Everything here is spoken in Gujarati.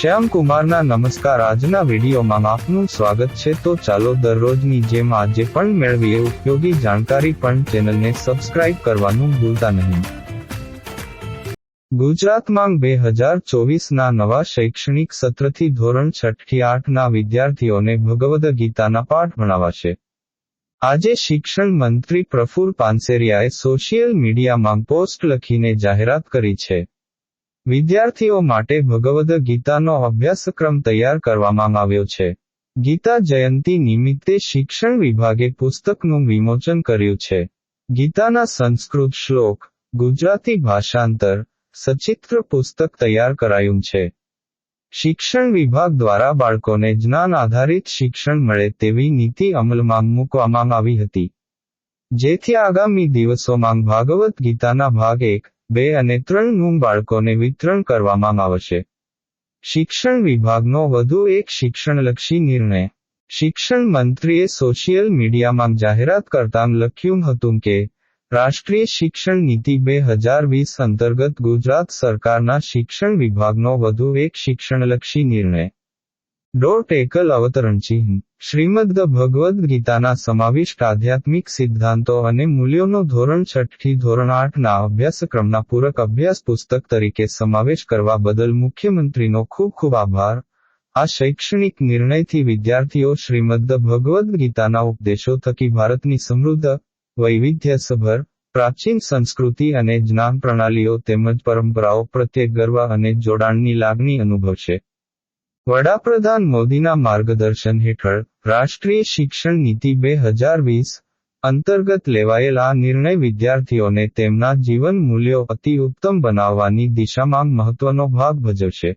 શ્યામકુમારના નમસ્કાર. આજના વિડીયોમાં આપનું સ્વાગત છે. તો ચાલો દરરોજની જેમ આજે પણ મેળવીએ ઉપયોગી જાણકારી પણ ચેનલને સબસ્ક્રાઇબ કરવાનું ભૂલતા નહીં. ગુજરાતમાં બે હજાર ચોવીસના નવા શૈક્ષણિક સત્રથી ધોરણ છઠ્ઠી આઠના વિદ્યાર્થીઓને ભગવદ ગીતાના પાઠ ભણાવાશે. આજે શિક્ષણ મંત્રી પ્રફુલ પાનસેરિયાએ સોશિયલ મીડિયામાં પોસ્ટ લખીને જાહેરાત કરી છે. વિદ્યાર્થીઓ માટે ભગવદ ગીતાનો અભ્યાસક્રમ તૈયાર કરવામાં આવ્યો છે. ગીતા જયંતિ નિમિત્તે શિક્ષણ વિભાગે પુસ્તકનું વિમોચન કર્યું છે. ગીતાના સંસ્કૃત શ્લોક, ગુજરાતી ભાષાંતર, સચિત્ર પુસ્તક તૈયાર કરાયું છે. શિક્ષણ વિભાગ દ્વારા બાળકોને જ્ઞાન આધારિત શિક્ષણ મળે તેવી નીતિ અમલમાં મૂકવામાં આવી હતી. જેથી આગામી દિવસોમાં ભાગવત ગીતાના ભાગ એક બે અને ત્રણનું બાળકોને વિતરણ કરવામાં આવશે. શિક્ષણ વિભાગનો વધુ એક શિક્ષણલક્ષી નિર્ણય. શિક્ષણ મંત્રીએ સોશિયલ મીડિયામાં જાહેરાત કરતાં લખ્યું હતું કે, રાષ્ટ્રીય શિક્ષણ નીતિ બે હજાર વીસ અંતર્ગત ગુજરાત સરકારના શિક્ષણ વિભાગનો વધુ એક શિક્ષણલક્ષી નિર્ણય. ડોટ એકલ અવતરણ ચિહ્ન. શ્રીમદ ભગવદ્ ગીતાના સમાવિષ્ટ આધ્યાત્મિક સિદ્ધાંતો અને મૂલ્યોનો ધોરણ છઠથી ધોરણ આઠના અભ્યાસક્રમના પૂરક અભ્યાસ પુસ્તક તરીકે સમાવેશ કરવા બદલ મુખ્યમંત્રીનો ખૂબ ખૂબ આભાર. આ શૈક્ષણિક નિર્ણયથી વિદ્યાર્થીઓ શ્રીમદ ભગવદ્ ગીતાના ઉપદેશો થકી ભારતની સમૃદ્ધ, વૈવિધ્યસભર, પ્રાચીન સંસ્કૃતિ અને જ્ઞાન પ્રણાલીઓ તેમજ પરંપરાઓ પ્રત્યે ગર્વ અને જોડાણની લાગણી અનુભવશે. વડાપ્રધાન મોદીના માર્ગદર્શન હેઠળ રાષ્ટ્રીય શિક્ષણ નીતિ બે હજાર વીસ અંતર્ગત લેવાયેલ આ નિર્ણય વિદ્યાર્થીઓને તેમના જીવન મૂલ્યો અતિ ઉત્તમ બનાવવાની દિશામાં મહત્વનો ભાગ ભજવશે.